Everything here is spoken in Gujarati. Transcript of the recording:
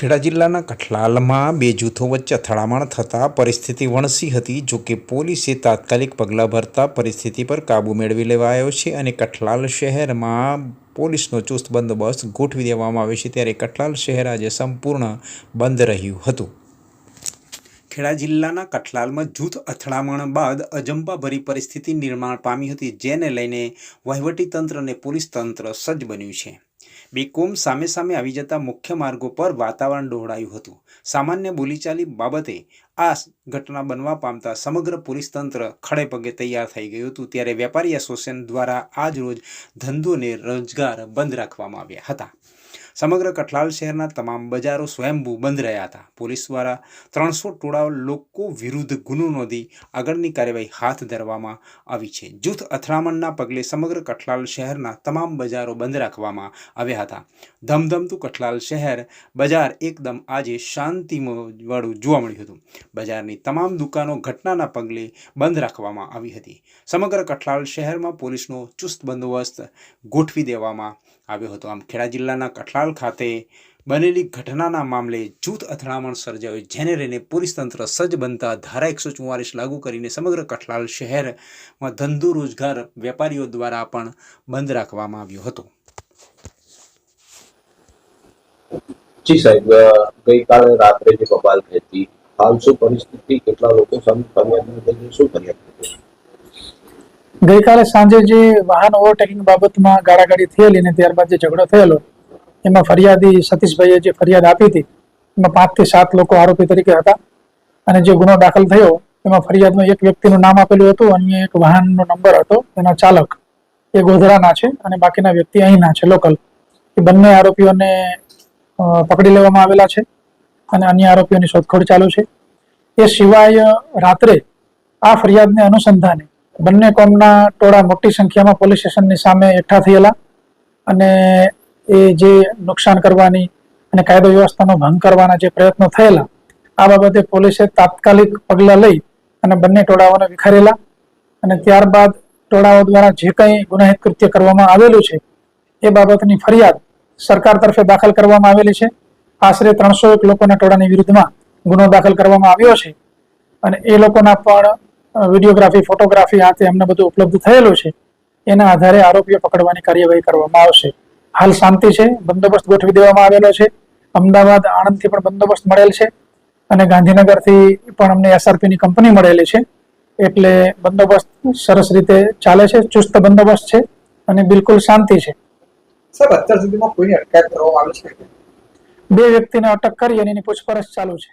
ખેડા જિલ્લાના કઠલાલમાં બે જૂથો વચ્ચે અથડામણ થતાં પરિસ્થિતિ વણસી હતી. જોકે પોલીસે તાત્કાલિક પગલાં ભરતા પરિસ્થિતિ પર કાબૂ મેળવી લેવાયો છે અને કઠલાલ શહેરમાં પોલીસનો ચુસ્ત બંદોબસ્ત ગોઠવી દેવામાં આવ્યો છે ત્યારે કઠલાલ શહેર આજે સંપૂર્ણ બંધ રહ્યું હતું. ખેડા જિલ્લાના કઠલાલમાં જૂથ અથડામણ બાદ અજંપાભરી પરિસ્થિતિ નિર્માણ પામી હતી, જેને લઈને વહીવટીતંત્ર અને પોલીસ તંત્ર સજ્જ બન્યું છે. બે કોમ સામે સામે આવી જતા મુખ્ય માર્ગો પર વાતાવરણ ડહોળાયું હતું. સામાન્ય બોલીચાલી બાબતે આ ઘટના બનવા પામતા સમગ્ર પોલીસ તંત્ર ખડે પગે તૈયાર થઈ ગયું હતું. ત્યારે વેપારી એસોસિએશન દ્વારા આજ રોજ ધંધોને રોજગાર બંધ રાખવામાં આવ્યા હતા. સમગ્ર કઠલાલ શહેરના તમામ બજારો સ્વયંભૂ બંધ રહ્યા હતા. પોલીસ દ્વારા ત્રણસો ટોળા લોકો વિરુદ્ધ ગુનો નોંધી આગળની કાર્યવાહી હાથ ધરવામાં આવી છે. જૂથ અથડામણના પગલે સમગ્ર કઠલાલ શહેરના તમામ બજારો બંધ રાખવામાં આવ્યા હતા. ધમધમતું કઠલાલ શહેર બજાર એકદમ આજે શાંતિવાળું જોવા મળ્યું હતું. બજારની તમામ દુકાનો ઘટનાના પગલે બંધ રાખવામાં આવી હતી. સમગ્ર કઠલાલ શહેરમાં પોલીસનો ચુસ્ત બંદોબસ્ત ગોઠવી દેવામાં આવ્યો હતો. આમ ખેડા જિલ્લાના કઠલાલ ખાતે બનેલી ઘટનાના મામલે જૂથ અથડામણ સર્જાયું જેને લઈને પોલીસ તંત્ર સજ્જ બનતા ધારા એકસો ચુમ્માલીસ લાગુ કરીને સમગ્ર કઠલાલ શહેરમાં ધંધો રોજગાર વેપારીઓ દ્વારા પણ બંધ રાખવામાં આવ્યો હતો. જી સાહેબ ગઈકાલે રાત્રે જે બબાલ થઈ હતી હાલ શું પરિસ્થિતિ કેટલા લોકો સામે ફરિયાદ શું ફરિયાદ ગઈકાલે સાંજે જે વાહન ઓવરટેકિંગ બાબતમાં ગાડાગાડી થયેલી અને ત્યારબાદ જે ઝઘડો થયેલો એમાં ફરિયાદી સતીશભાઈએ જે ફરિયાદ આપી હતી, એમાં પાંચથી સાત લોકો આરોપી તરીકે હતા. અને જે ગુનો દાખલ થયો, એમાં ફરિયાદમાં એક વ્યક્તિનું નામ આપેલું હતું, અન્ય એક વાહનનો નંબર હતો, એના ચાલક એ ગોધરાના છે અને બાકીના વ્યક્તિ અહીંના છે, લોકલ. એ બંને આરોપીઓને પકડી લેવામાં આવેલા છે અને અન્ય આરોપીઓની શોધખોળ ચાલુ છે. એ સિવાય, રાત્રે આ ફરિયાદને અનુસંધાને બંને કોમના ટોળા મોટી સંખ્યામાં પોલીસ સ્ટેશનની સામે એકઠા થયેલા અને એ જે નુકસાન કરવાની અને કાયદો વ્યવસ્થાનો ભંગ કરવાના જે પ્રયત્નો થયેલા, આ બાબતે પોલીસે તાત્કાલિક પગલાં લઈ અને બંને ટોળાઓને વિખારેલા અને ત્યારબાદ ટોળાઓ દ્વારા જે કંઈ ગુનાહિત કૃત્ય કરવામાં આવેલું છે, એ બાબતની ફરિયાદ સરકાર તરફે દાખલ કરવામાં આવેલી છે. આશરે ત્રણસો એક લોકોના ટોળાની વિરુદ્ધમાં ગુનો દાખલ કરવામાં આવ્યો છે અને એ લોકોના પણ વિડીયોગ્રાફી, ફોટોગ્રાફી આ તે એમને બધું ઉપલબ્ધ થયેલું છે. એના આધારે આરોપીઓ પકડવાની કાર્યવાહી કરવામાં આવશે. હાલ શાંતિ છે. બંદોબસ્ત ગોઠવી દેવામાં આવેલો છે. અમદાવાદ આણંદથી પણ બંદોબસ્ત મળેલ છે અને ગાંધીનગરથી પણ અમને એસઆરપીની કંપની મળેલી છે. એટલે બંદોબસ્ત સરસ રીતે ચાલે છે. ચુસ્ત બંદોબસ્ત છે અને બિલકુલ શાંતિ છે. સર અત્યાર સુધીમાં કોઈની અટકાયત કરવામાં આવી છે? બે વ્યક્તિને અટક કરી અને એની પૂછપરછ ચાલુ છે.